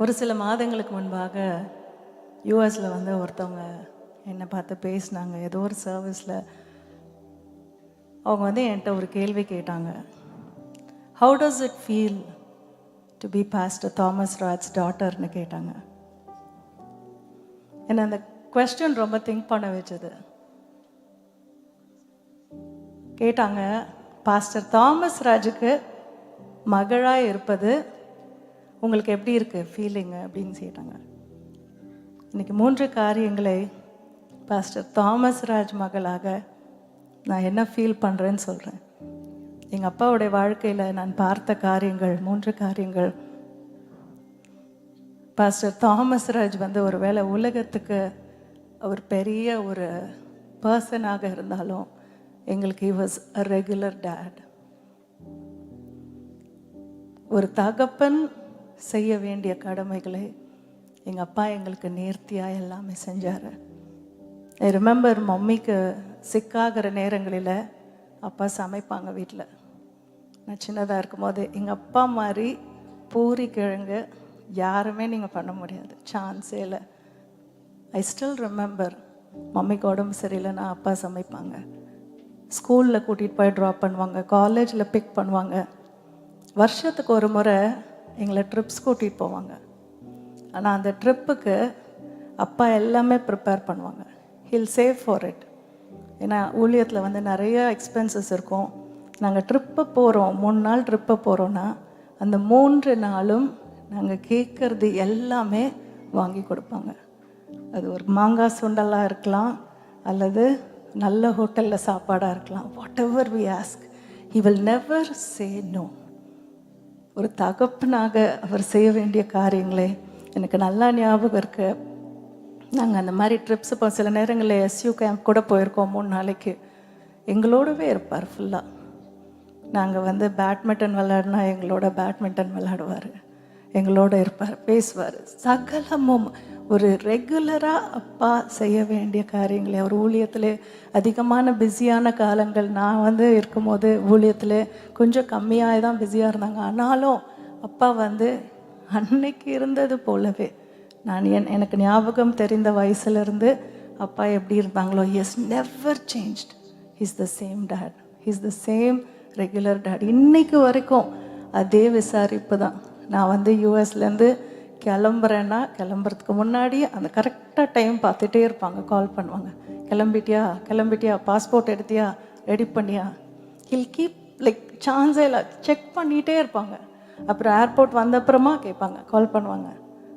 ஒரு சில மாதங்களுக்கு முன்பாக யூஎஸில் வந்து ஒருத்தவங்க என்னை பார்த்து பேசினாங்க. ஏதோ ஒரு சர்வீஸில் அவங்க வந்து என்கிட்ட ஒரு கேள்வி கேட்டாங்க. How does it feel to be pastor Thomas Raj டாட்டர்னு கேட்டாங்க. என்னை அந்த கொஸ்டின் ரொம்ப திங்க் பண்ண வச்சது. கேட்டாங்க பாஸ்டர் தாமஸ் ராஜுக்கு மகளாக இருப்பது உங்களுக்கு எப்படி இருக்கு? ஃபீலிங்கு அப்படின்னு கேட்டாங்க. இன்னைக்கு மூன்று காரியங்களை பாஸ்டர் தாமஸ் ராஜ் மகளாக நான் என்ன ஃபீல் பண்ணுறேன்னு சொல்கிறேன் எங்கள் அப்பாவுடைய வாழ்க்கையில் நான் பார்த்த காரியங்கள் மூன்று காரியங்கள். பாஸ்டர் தாமஸ் ராஜ் வந்து ஒரு வேளை உலகத்துக்கு அவர் பெரிய ஒரு பர்சனாக இருந்தாலும் எங்களுக்கு he was a regular dad ஒரு தகப்பன் செய்ய வேண்டிய கடமைகளை எங்கள் அப்பா எங்களுக்கு நேர்த்தியாக எல்லாமே செஞ்சார். ஐ ரிமெம்பர் மம்மிக்கு சிக்காகிற நேரங்களில் அப்பா சமைப்பாங்க வீட்டில் நான் சின்னதாக இருக்கும்போது எங்கள் அப்பா மாதிரி பூரி கிழங்கு யாருமே நீங்கள் பண்ண முடியாது. சான்ஸே இல்லை. ஐ ஸ்டில் ரிமெம்பர் மம்மிக்கு உடம்பு சரியில்லைன்னா அப்பா சமைப்பாங்க. ஸ்கூலில் கூட்டிகிட்டு போய் ட்ராப் பண்ணுவாங்க காலேஜில் பிக் பண்ணுவாங்க. வருஷத்துக்கு ஒரு முறை எங்களை ட்ரிப்ஸ் கூட்டிகிட்டு போவாங்க. ஆனால் அந்த ட்ரிப்புக்கு அப்பா எல்லாமே ப்ரிப்பேர் பண்ணுவாங்க. ஹில் சேவ் ஃபார் இட் ஏன்னா ஊழியத்தில் வந்து நிறைய எக்ஸ்பென்சஸ் இருக்கும். நாங்கள் ட்ரிப்பு போகிறோம் மூணு நாள் ட்ரிப்பை போகிறோன்னா அந்த மூன்று நாளும் நாங்கள் கேட்குறது எல்லாமே வாங்கி கொடுப்பாங்க. அது ஒரு மாங்காய் சுண்டலாக இருக்கலாம் அல்லது நல்ல ஹோட்டலில் சாப்பாடாக இருக்கலாம். Whatever we ask he will never say no ஒரு தகப்பனாக அவர் செய்ய வேண்டிய காரியங்களே எனக்கு நல்லா ஞாபகம் இருக்கு. நாங்கள் அந்த மாதிரி ட்ரிப்ஸ் இப்போ சில நேரங்களில் எஸ்யூ கேம்ப் கூட போயிருக்கோம் மூணு நாளைக்கு. எங்களோடவே இருப்பார் ஃபுல்லாக நாங்கள் வந்து பேட்மிண்டன் விளையாடினா எங்களோட பேட்மிண்டன் விளையாடுவார். எங்களோட இருப்பார் பேசுவார். சகலமும் ஒரு ரெகுலராக அப்பா செய்ய வேண்டிய காரியங்களே. அவர் ஊழியத்தில் அதிகமான பிஸியான காலங்கள். நான் வந்து இருக்கும்போது ஊழியத்தில் கொஞ்சம் கம்மியாக தான் பிஸியாக இருந்தாங்க. ஆனாலும் அப்பா வந்து அன்னைக்கு இருந்தது போலவே நான் என் எனக்கு ஞாபகம் தெரிந்த வயசுலேருந்து அப்பா எப்படி இருந்தாங்களோ is never changed is the same dad is the same regular dad இன்னைக்கு வரைக்கும் அதே விசாரிப்பு தான் நான் வந்து யூஎஸ்லேருந்து கிளம்புறேன்னா கிளம்புறதுக்கு முன்னாடி அந்த கரெக்டாக டைம் பார்த்துட்டே இருப்பாங்க. கால் பண்ணுவாங்க. கிளம்பிட்டியா? கிளம்பிட்டியா? பாஸ்போர்ட் எடுத்தியா? ரெடி பண்ணியா? ஹில் கீப் லைக் சான்ஸே இல்லை. செக் பண்ணிகிட்டே இருப்பாங்க. அப்புறம் ஏர்போர்ட் வந்த அப்புறமா கேட்பாங்க. கால் பண்ணுவாங்க.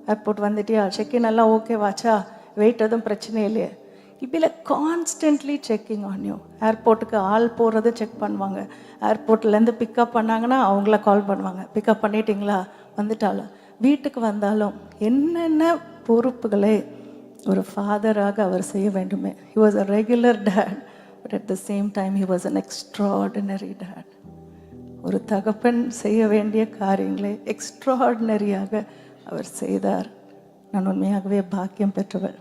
ஏர்போர்ட் வந்துட்டியா? செக்இன் எல்லாம் ஓகே வாச்சா? வெயிட் எதுவும் பிரச்சனை இல்லையே? இப்படில கான்ஸ்டன்ட்லி செக்கிங் ஆன் யூ ஏர்போர்ட்டுக்கு ஆள் போகிறது செக் பண்ணுவாங்க. ஏர்போர்ட்லேருந்து பிக்கப் பண்ணாங்கன்னா அவங்கள கால் பண்ணுவாங்க. பிக்கப் பண்ணிட்டீங்களா? வந்துட்டாலும் வீட்டுக்கு வந்தாலும் என்னென்ன பொறுப்புகளை ஒரு ஃபாதராக அவர் செய்ய வேண்டுமே. He was a regular dad but at the same time he was an extraordinary dad ஒரு தகப்பன் செய்ய வேண்டிய காரியங்களை எக்ஸ்ட்ராடினரியாக அவர் செய்தார். நான் உண்மையாகவே பாக்கியம் பெற்றவர்.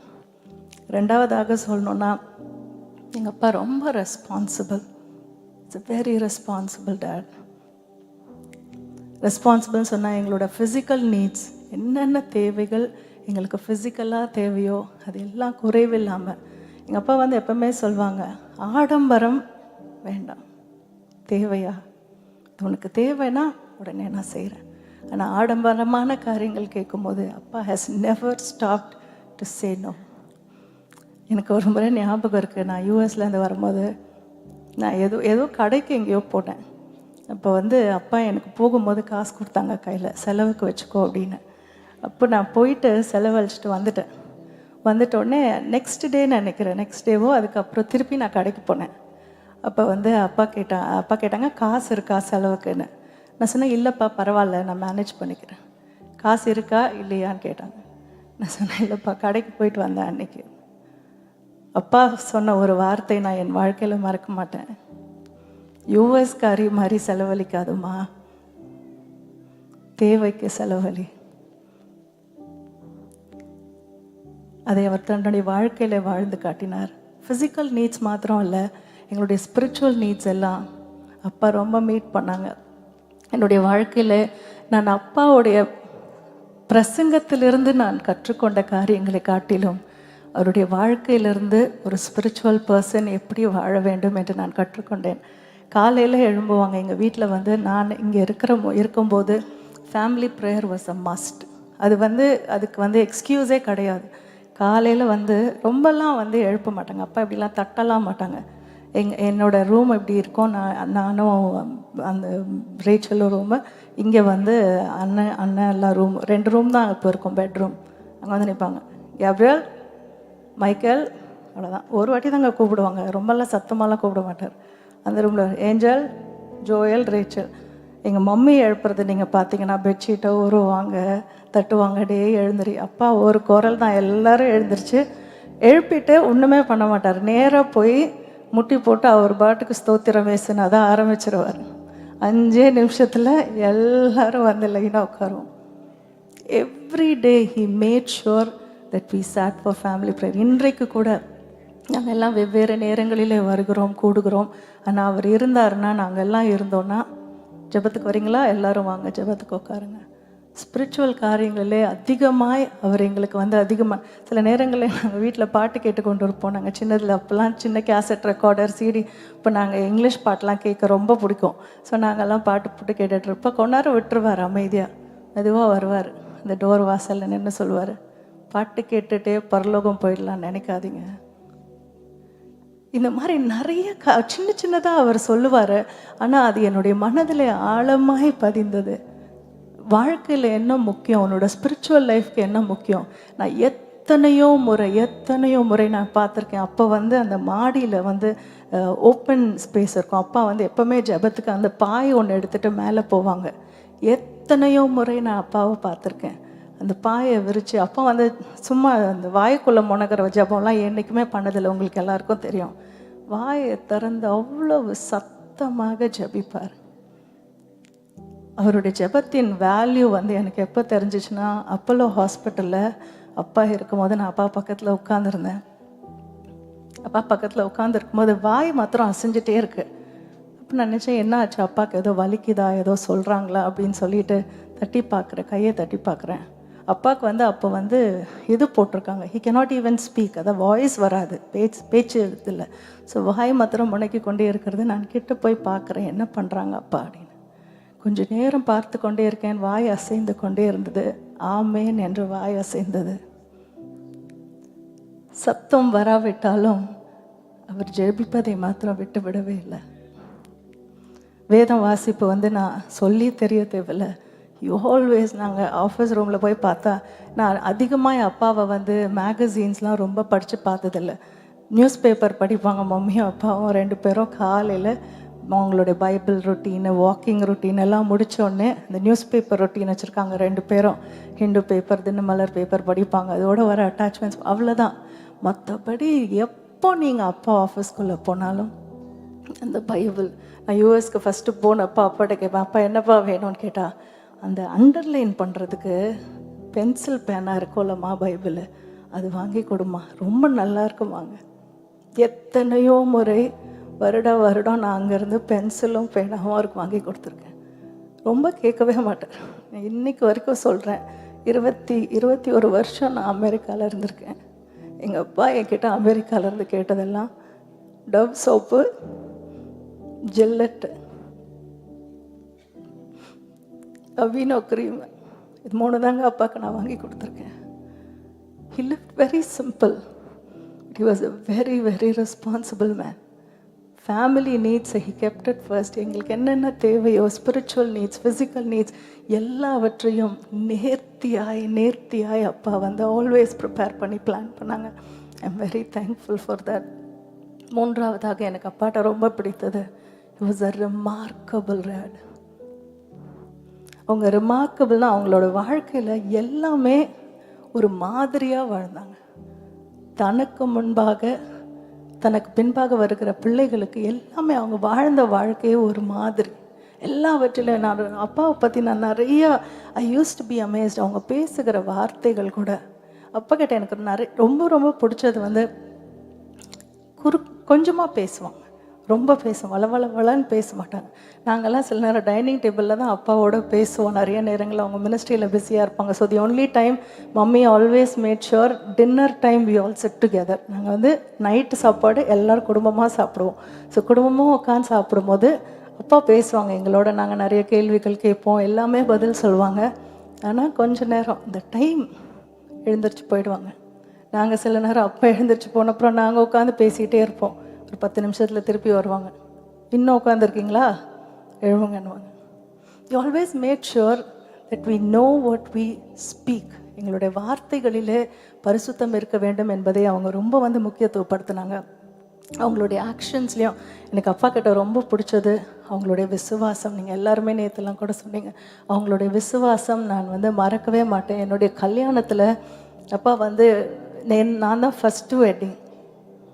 ரெண்டாவதாக சொல்லணுன்னா எங்கள் அப்பா ரொம்ப responsible it's very responsible dad responsible சொன்னால் எங்களோட ஃபிசிக்கல் நீட்ஸ் என்னென்ன தேவைகள் எங்களுக்கு ஃபிசிக்கலாக தேவையோ அது எல்லாம் குறைவில்லாமல் எங்கள் அப்பா வந்து எப்பவுமே சொல்லுவாங்க ஆடம்பரம் வேண்டாம் தேவையா? இது உனக்கு தேவைன்னா உடனே நான் செய்கிறேன் ஆனால் ஆடம்பரமான காரியங்கள் கேட்கும்போது அப்பா has never stopped to say no எனக்கு ஒரு முறை ஞாபகம் இருக்குது நான் யூஎஸ்லேருந்து வரும்போது நான் ஏதோ ஏதோ கடைக்கு எங்கேயோ போனேன். அப்போ வந்து அப்பா எனக்கு போகும்போது காசு கொடுத்தாங்க கையில் செலவுக்கு வச்சுக்கோ அப்படின்னு. அப்போ நான் போயிட்டு செலவழிச்சிட்டு வந்துட்டேன். வந்துட்டோடனே நெக்ஸ்ட் டே நினைக்கிறேன் நெக்ஸ்ட் டேவோ அதுக்கப்புறம் திருப்பி நான் கடைக்கு போனேன். அப்போ வந்து அப்பா கேட்டான் அப்பா கேட்டாங்க காசு இருக்கா செலவுக்குன்னு? நான் சொன்னேன் இல்லைப்பா பரவாயில்ல நான் மேனேஜ் பண்ணிக்கிறேன். காசு இருக்கா இல்லையான்னு கேட்டாங்க. நான் சொன்னேன் இல்லைப்பா கடைக்கு போயிட்டு வந்தேன் அன்னைக்கு. அப்பா சொன்ன ஒரு வார்த்தை நான் என் வாழ்க்கையில் மறக்க மாட்டேன். யூஎஸ்காரி மாதிரி செலவழிக்காதுமா தேவைக்கு செலவழி. அதை அவர் தன்னுடைய வாழ்க்கையில் வாழ்ந்து காட்டினார். ஃபிசிக்கல் நீட்ஸ் மாத்திரம் இல்லை எங்களுடைய ஸ்பிரிச்சுவல் நீட்ஸ் எல்லாம் அப்பா ரொம்ப மீட் பண்ணாங்க. என்னுடைய வாழ்க்கையில் நான் அப்பாவுடைய பிரசங்கத்திலிருந்து நான் கற்றுக்கொண்ட காரியங்களை காட்டிலும் அவருடைய வாழ்க்கையிலிருந்து ஒரு ஸ்பிரிச்சுவல் பர்சன் எப்படி வாழ வேண்டும் என்று நான் கற்றுக்கொண்டேன். காலையில் எழும்புவாங்க. எங்கள் வீட்டில் வந்து நான் இங்கே இருக்கிற இருக்கும்போது family prayer was a must அது வந்து அதுக்கு வந்து எக்ஸ்கியூஸே கிடையாது. காலையில் வந்து ரொம்பலாம் வந்து எழுப்ப மாட்டாங்க. அப்பா இப்படிலாம் தட்டலாம் மாட்டாங்க. எங் என்னோட ரூம் எப்படி இருக்கும் நான் நானும் அந்த ரேச்சலும் ரூமு இங்கே வந்து அண்ணன் அண்ணன் எல்லாம் ரூம் ரெண்டு ரூம் தான் இப்போ இருக்கும் பெட்ரூம் அங்கே வந்து நிற்பாங்க கேப்ரியல் மைக்கேல் அவ்வளோதான் ஒரு வாட்டி தாங்க கூப்பிடுவாங்க. ரொம்பலாம் சத்தமாலாம் கூப்பிட மாட்டார். அந்த ரூமில். Angel Joel Rachel. எங்கள் மம்மி எழுப்புறது நீங்கள் பார்த்தீங்கன்னா பெட்ஷீட்டை உருவாங்க தட்டுவாங்க டே எழுந்துரி. அப்பா ஒரு குரல் தான் எல்லோரும் எழுந்துருச்சு. எழுப்பிட்டு ஒன்றுமே பண்ண மாட்டார். நேராக போய் முட்டி போட்டு அவர் பாட்டுக்கு ஸ்தோத்திரம் வேசுன்னு தான் ஆரம்பிச்சிருவார். அஞ்சே நிமிஷத்தில் எல்லாரும் வந்து லைனாக உட்காருவோம். Every day he made sure that we sat for family prayer இன்றைக்கு கூட நாங்கள் எல்லாம் வெவ்வேறு நேரங்களிலே வருகிறோம் கூடுகிறோம். ஆனால் அவர் இருந்தாருன்னா நாங்கள் எல்லாம் இருந்தோன்னா ஜெபத்துக்கு வரீங்களா? எல்லாரும் வாங்க ஜெபத்துக்கு உட்காருங்க. ஸ்பிரிச்சுவல் காரியங்களிலே அதிகமாய் அவர் எங்களுக்கு வந்து அதிகமாக சில நேரங்களில் நாங்கள் வீட்டில் பாட்டு கேட்டுக்கொண்டு இருப்போம். நாங்கள் சின்னதில் அப்போல்லாம் சின்ன கேசட் ரெக்கார்டர் சிடி இப்போ நாங்கள் இங்கிலீஷ் பாட்டெலாம் கேட்க ரொம்ப பிடிக்கும். ஸோ நாங்கள்லாம் பாட்டு போட்டு கேட்டுட்ருப்போம் கொண்டாரம் கொஞ்ச நேரம் விட்டுருவார் அமைதியாக மெதுவாக வருவார். இந்த டோர் வாசலில் நின்று சொல்லுவார். பாட்டு கேட்டுகிட்டே பரலோகம் போயிடலாம் நினைக்காதீங்க. இந்த மாதிரி நிறைய க சின்ன சின்னதாக அவர் சொல்லுவார். ஆனால் அது என்னுடைய மனதில் ஆழமாய் பதிந்தது. வாழ்க்கையில் என்ன முக்கியம்? உன்னோட ஸ்பிரிச்சுவல் லைஃப்க்கு என்ன முக்கியம்? நான் எத்தனையோ முறை எத்தனையோ முறை நான் பார்த்துருக்கேன். அப்போ வந்து அந்த மாடியில் வந்து ஓப்பன் ஸ்பேஸ் இருக்கும். அப்பா வந்து எப்போவுமே ஜெபத்துக்கு அந்த பாய் ஒன்று எடுத்துகிட்டு மேலே போவாங்க. எத்தனையோ முறை நான் அப்பாவை பார்த்துருக்கேன். அந்த பாயை விரித்து அப்பா வந்து சும்மா அந்த வாய்க்குள்ளே முனகிற ஜபம்லாம் என்றைக்குமே பண்ணதில்லை. உங்களுக்கு எல்லாருக்கும் தெரியும். வாயை திறந்து அவ்வளவு சத்தமாக ஜெபிப்பார். அவருடைய ஜெபத்தின் வேல்யூ வந்து எனக்கு எப்போ தெரிஞ்சிச்சுன்னா அப்போலோ ஹாஸ்பிட்டலில் அப்பா இருக்கும்போது நான் அப்பா பக்கத்தில் உட்காந்துருந்தேன் அப்பா பக்கத்தில் உட்காந்துருக்கும் போது வாய் மாத்திரம் அசைஞ்சிட்டே இருக்கு. அப்போ நான் நினச்சேன் என்ன ஆச்சு அப்பாவுக்கு ஏதோ வலிக்குதா? ஏதோ சொல்கிறாங்களா அப்படின்னு சொல்லிட்டு தட்டி பார்க்குறேன் கையை தட்டி பார்க்குறேன். அப்பாவுக்கு வந்து அப்போ வந்து இது போட்டிருக்காங்க. ஹி கெனாட் ஈவன் ஸ்பீக் அதான் வாய்ஸ் வராது. பேச்சு பேச்சு இல்லை ஸோ வாய் மாத்திரம் முனைக்கி கொண்டே இருக்கிறது. நான் கிட்ட போய் பார்க்குறேன் என்ன பண்ணுறாங்க அப்பா அப்படின்னு. கொஞ்ச நேரம் பார்த்து கொண்டே இருக்கேன். வாய் அசைந்து கொண்டே இருந்தது. ஆமேன் என்று வாய் அசைந்தது. சத்தம் வராவிட்டாலும் அவர் ஜெபிப்பதை மாத்திரம் விட்டு விடவே இல்லை. வேதம் வாசிப்பு வந்து நான் சொல்லி தெரிய தேவையில்லை. யூ ஆல்வேஸ் நாங்கள் ஆஃபீஸ் ரூமில் போய் பார்த்தா நான் அதிகமாக என் அப்பாவை வந்து மேகசீன்ஸ்லாம் ரொம்ப படித்து பார்த்ததில்ல. நியூஸ் பேப்பர் படிப்பாங்க மம்மியும் அப்பாவும் ரெண்டு பேரும் காலையில் அவங்களுடைய பைபிள் ரொட்டீனு வாக்கிங் ரொட்டீன் எல்லாம் முடித்தோடனே இந்த நியூஸ் பேப்பர் ரொட்டீன் வச்சுருக்காங்க ரெண்டு பேரும். ஹிந்து பேப்பர் தினமலர் பேப்பர் படிப்பாங்க அதோட வர அட்டாச்மெண்ட்ஸ் அவ்வளோதான் மற்றபடி எப்போ நீங்கள் அப்பா ஆஃபீஸ்க்குள்ளே போனாலும் அந்த பைபிள் நான் யூஎஸ்க்கு ஃபஸ்ட்டு போனப்பா அப்பாட்ட கேட்பேன் அப்பா என்னப்பா வேணும்னு கேட்டால் அந்த அண்டர்லைன் பண்ணுறதுக்கு பென்சில் பேனா இருக்கோலம்மா பைபிள் அது வாங்கி கொடுமா ரொம்ப நல்லா இருக்குமாங்க. எத்தனையோ முறை வருட வருடம் நான் அங்கேருந்து பென்சிலும் பேனாவும் அவருக்கு வாங்கி கொடுத்துருக்கேன். ரொம்ப கேட்கவே மாட்டேன் நான் இன்னைக்கு வரைக்கும் சொல்கிறேன் இருபத்தி இருபத்தி ஒரு வருஷம் நான் அமெரிக்காவில் இருந்திருக்கேன். எங்கள் அப்பா என்கிட்ட அமெரிக்காவிலேருந்து கேட்டதெல்லாம் Dove soap Gillette. Aveeno cream இது மூணு தாங்க அப்பாவுக்கு நான் வாங்கி கொடுத்துருக்கேன். He live very simple it was a very very responsible man family needs he kept it first எங்களுக்கு என்னென்ன தேவையோ ஸ்பிரிச்சுவல் நீட்ஸ் ஃபிசிக்கல் நீட்ஸ் எல்லாவற்றையும் நேர்த்தியாய் நேர்த்தியாய் அப்பா வந்து ஆல்வேஸ் ப்ரிப்பேர் பண்ணி பிளான் பண்ணாங்க. I am very thankful for that மூன்றாவதாக எனக்கு அப்பாட்ட ரொம்ப பிடித்தது. It was a remarkable dad அவங்க ரிமார்க்கபிள்னா அவங்களோட வாழ்க்கையில் எல்லாமே ஒரு மாதிரியாக வாழ்ந்தாங்க. தனக்கு முன்பாக தனக்கு பின்பாக வருகிற பிள்ளைகளுக்கு எல்லாமே அவங்க வாழ்ந்த வாழ்க்கையே ஒரு மாதிரி. எல்லாவற்றிலும் நான் அப்பாவை பற்றி நான் நிறையா I use to be amazed அவங்க பேசுகிற வார்த்தைகள் கூட. அப்பா கிட்ட எனக்கு நிறைய ரொம்ப ரொம்ப பிடிச்சது வந்து குறு கொஞ்சமாக பேசுவான். ரொம்ப பேசும் வள வளன்னு பேச மாட்டாங்க. நாங்கள்லாம் சில நேரம் டைனிங் டேபிளில் தான் அப்பாவோட பேசுவோம். நிறைய நேரங்கள் அவங்க மினிஸ்ட்ரியில் பிஸியாக இருப்பாங்க. So the only time mummy always made sure dinner time we all sit together நாங்கள் வந்து நைட்டு சாப்பாடு எல்லோரும் குடும்பமாக சாப்பிடுவோம். ஸோ குடும்பமாக உட்காந்து சாப்பிடும்போது அப்பா பேசுவாங்க. எங்களோட நாங்கள் நிறைய கேள்விகள் கேட்போம். எல்லாமே பதில் சொல்லுவாங்க. ஆனால் கொஞ்ச நேரம் இந்த டைம் எழுந்திரிச்சு போயிடுவாங்க. நாங்கள் சில நேரம் அப்பா எழுந்திரிச்சு போன அப்புறம் நாங்கள் உட்காந்து பேசிகிட்டே இருப்போம். ஒரு பத்து நிமிஷத்தில் திருப்பி வருவாங்க. இன்னும் உட்காந்துருக்கீங்களா எழுவுங்கன்னுவாங்க you always make sure that we know what we speak எங்களுடைய வார்த்தைகளிலே பரிசுத்தம் இருக்க வேண்டும் என்பதை அவங்க ரொம்ப வந்து முக்கியத்துவப்படுத்தினாங்க. அவங்களுடைய ஆக்ஷன்ஸ்லேயும் எனக்கு அப்பா கிட்ட ரொம்ப பிடிச்சது. அவங்களுடைய விசுவாசம் நீங்கள் எல்லாருமே நேற்றுலாம் கூட சொன்னீங்க. அவங்களுடைய விசுவாசம் நான் வந்து மறக்கவே மாட்டேன். என்னுடைய கல்யாணத்தில் அப்பா வந்து நே- நான் தான் ஃபஸ்ட்டு வெட்டிங்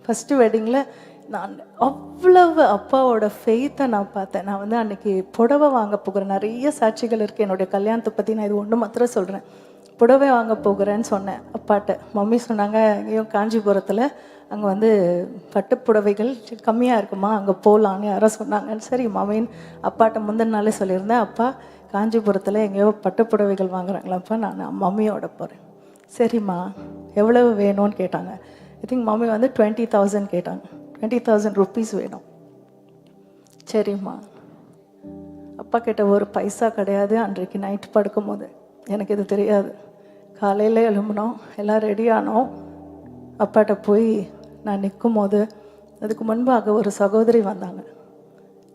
ஃபஸ்ட்டு வெட்டிங்கில் நான் அவ்வளவு அப்பாவோட ஃபெய்த்தை நான் பார்த்தேன். நான் வந்து அன்னைக்கு புடவை வாங்க போகிறேன் நிறைய சாட்சிகள் இருக்குது என்னுடைய கல்யாணத்தை பற்றி நான் இது ஒன்று மாத்திரம் சொல்கிறேன் புடவை வாங்க போகிறேன்னு சொன்னேன். அப்பாட்ட மம்மி சொன்னாங்க எங்கேயும் காஞ்சிபுரத்தில் அங்கே வந்து பட்டு புடவைகள் கம்மியாக இருக்குமா அங்கே போகலான்னு யாரோ சொன்னாங்கன்னு சரி மம்மின்னு அப்பாட்ட முந்தின நாளே சொல்லியிருந்தேன் அப்பா காஞ்சிபுரத்தில் எங்கேயோ பட்டு புடவைகள் வாங்குறாங்களாப்பா நான் மம்மியோட போகிறேன் சரிம்மா எவ்வளவு வேணும்னு கேட்டாங்க. ஐ திங்க் மம்மி வந்து டுவெண்ட்டி தௌசண்ட் கேட்டாங்க. டுவெண்ட்டி தௌசண்ட் ருபீஸ் வேணும். சரிம்மா. அப்பா கிட்ட ஒரு பைசா கிடையாது. அன்றைக்கு நைட் படுக்கும்போது. எனக்கு இது தெரியாது. காலையில் எழும்பினோம். எல்லாம் ரெடி ஆனோம். அப்பாட்ட போய் நான் நிற்கும் போது அதுக்கு முன்பாக ஒரு சகோதரி வந்தாங்க.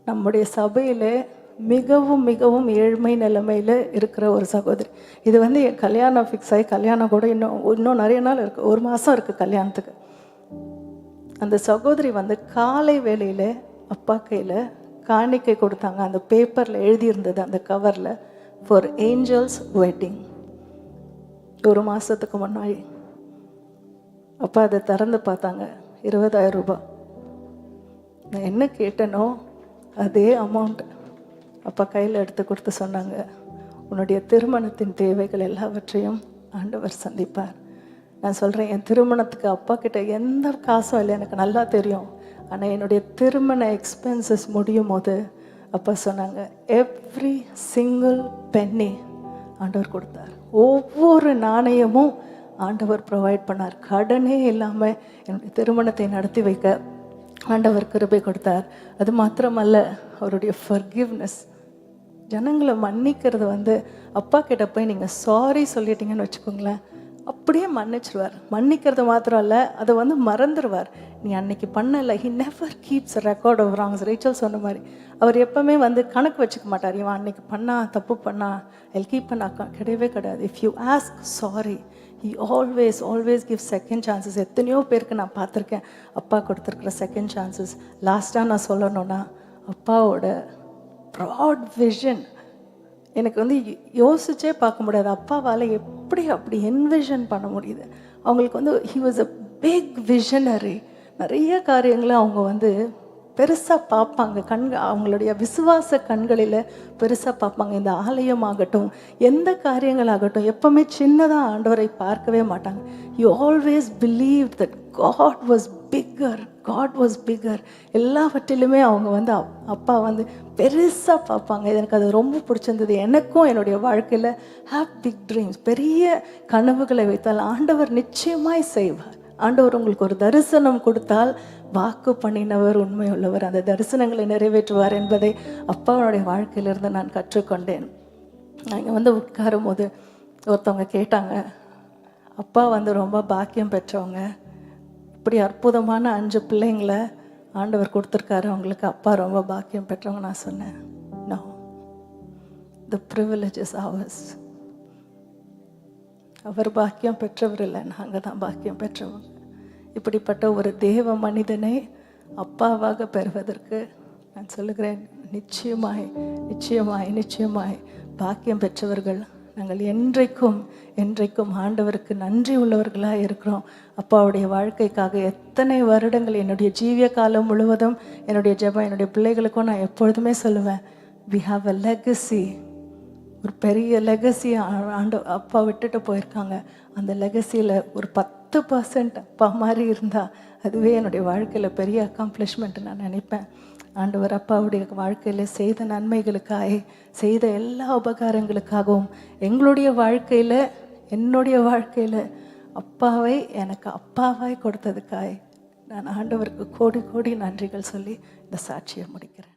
நம்முடைய சபையில் மிகவும் மிகவும் ஏழ்மை நிலைமையில் இருக்கிற ஒரு சகோதரி. இது வந்து என் கல்யாணம் ஃபிக்ஸ் ஆகி கல்யாணம் கூட இன்னும் இன்னும் நிறைய நாள் இருக்குது ஒரு மாதம் இருக்குது கல்யாணத்துக்கு. அந்த சகோதரி வந்து காலை வேளையில் அப்பா கையில் காணிக்கை கொடுத்தாங்க. அந்த பேப்பரில் எழுதியிருந்தது அந்த கவரில் ஃபார் ஏஞ்சல்ஸ் வெட்டிங் ஒரு மாதத்துக்கு முன்னாடி. அப்பா அதை திறந்து பார்த்தாங்க. இருபதாயிரம் ரூபாய். நான் என்ன கேட்டேனோ அதே அமௌண்ட் அப்பா கையில் எடுத்து கொடுத்து சொன்னாங்க. உன்னுடைய திருமணத்தின் தேவைகள் எல்லாவற்றையும் ஆண்டவர் சந்திப்பார். நான் சொல்கிறேன் என் திருமணத்துக்கு அப்பா கிட்ட எந்த காசும் இல்லை எனக்கு நல்லா தெரியும். ஆனால் என்னுடைய திருமண எக்ஸ்பென்சஸ் முடியும் போது அப்பா சொன்னாங்க எவ்ரி சிங்கிள் பென்னி ஆண்டவர் கொடுத்தார். ஒவ்வொரு நாணயமும் ஆண்டவர் ப்ரொவைட் பண்ணார். கடனே இல்லாமல் என்னுடைய திருமணத்தை நடத்தி வைக்க ஆண்டவர் கிருபை கொடுத்தார். அது மாத்திரமல்ல அவருடைய ஃபர்கிவ்னஸ் ஜனங்களை மன்னிக்கிறது வந்து அப்பா கிட்ட போய் நீங்கள் சாரி சொல்லிட்டீங்கன்னு வச்சுக்கோங்களேன். அப்படியே மன்னிச்சிருவார். மன்னிக்கிறது மாத்திரம் இல்லை அதை வந்து மறந்துடுவார் நீ அன்னைக்கு பண்ணல he never keeps record of wrongs Rachel சொன்ன மாதிரி அவர் எப்பவுமே வந்து கணக்கு வச்சுக்க மாட்டார். இவன் அன்னைக்கு பண்ணா தப்பு பண்ணா எல் கீப் பண்ணா கிடையவே கிடையாது. If you ask sorry he always always give second chances எத்தனையோ பேருக்கு நான் பார்த்துருக்கேன் அப்பா கொடுத்துருக்குற செகண்ட் சான்சஸ் லாஸ்ட்டாக நான் சொல்லணும்னா அப்பாவோட ப்ராட் விஷன் எனக்கு வந்து யோ- யோசிச்சே பார்க்க முடியாது. அப்பாவால் எப்படி அப்படி என்விஷன் பண்ண முடியுது? அவங்களுக்கு வந்து he was a big visionary நிறைய காரியங்களை அவங்க வந்து பெருசாக பார்ப்பாங்க. கண் அவங்களுடைய விசுவாச கண்களில் பெருசாக பார்ப்பாங்க. இந்த ஆலயமாகட்டும் எந்த காரியங்களாகட்டும் எப்பவுமே சின்னதாக ஆண்டவரை பார்க்கவே மாட்டாங்க. You always believe that God was bigger God was bigger எல்லாவற்றிலுமே அவங்க வந்து அப்- அப்பா வந்து பெருசாக பார்ப்பாங்க. எனக்கு அது ரொம்ப பிடிச்சிருந்தது. எனக்கும் என்னுடைய வாழ்க்கையில் ஹாப் பிக் ட்ரீம்ஸ் பெரிய கனவுகளை வைத்தால் ஆண்டவர் நிச்சயமாய் செய்வார். ஆண்டவர் உங்களுக்கு ஒரு தரிசனம் கொடுத்தால் வாக்கு பண்ணினவர் உண்மையுள்ளவர். அந்த தரிசனங்களை நிறைவேற்றுவார் என்பதை அப்பாவுடைய வாழ்க்கையிலிருந்து நான் கற்றுக்கொண்டேன். நான் இங்கே வந்து உட்காரும் போது ஒருத்தவங்க கேட்டாங்க அப்பா வந்து ரொம்ப பாக்கியம் பெற்றவங்க. இப்படி அற்புதமான அஞ்சு பிள்ளைங்களை ஆண்டவர் கொடுத்துருக்காரு. அவங்களுக்கு அப்பா ரொம்ப பாக்கியம் பெற்றவங்க நான் சொன்னேன். No the privilege is ours அவர் பாக்கியம் பெற்றவர் இல்லை நாங்கள் தான் பாக்கியம் பெற்றவங்க இப்படிப்பட்ட ஒரு தேவ மனிதனை அப்பாவாக பெறுவதற்கு நான் சொல்லுகிறேன் நிச்சயமாய் நிச்சயமாய் நிச்சயமாய் பாக்கியம் பெற்றவர்கள் நாங்கள் என்றைக்கும் என்றைக்கும் ஆண்டவருக்கு நன்றி உள்ளவர்களாக இருக்கிறோம். அப்பாவுடைய வாழ்க்கைக்காக எத்தனை வருடங்கள் என்னுடைய ஜீவிய காலம் முழுவதும் என்னுடைய ஜெபம் என்னுடைய பிள்ளைகளுக்கும் நான் எப்பொழுதுமே சொல்லுவேன் வி ஹாவ் அ லெகசி ஒரு பெரிய லெகசி ஆண்டு அப்பா விட்டுட்டு போயிருக்காங்க. அந்த லெகசியில் ஒரு பத்து பர்சன்ட் அப்பா மாதிரி இருந்தால் அதுவே என்னுடைய வாழ்க்கையில் பெரிய அக்காம்ப்ளிஷ்மெண்ட் நான் நினைப்பேன். ஆண்டவர் அப்பாவுடைய வாழ்க்கையில் செய்த நன்மைகளுக்காக செய்த எல்லா உபகாரங்களுக்காகவும் எங்களுடைய வாழ்க்கையில் என்னுடைய வாழ்க்கையில் அப்பாவை எனக்கு அப்பாவாய் கொடுத்ததுக்காய் நான் ஆண்டவருக்கு கோடி கோடி நன்றிகள் சொல்லி இந்த சாட்சியை முடிக்கிறேன்.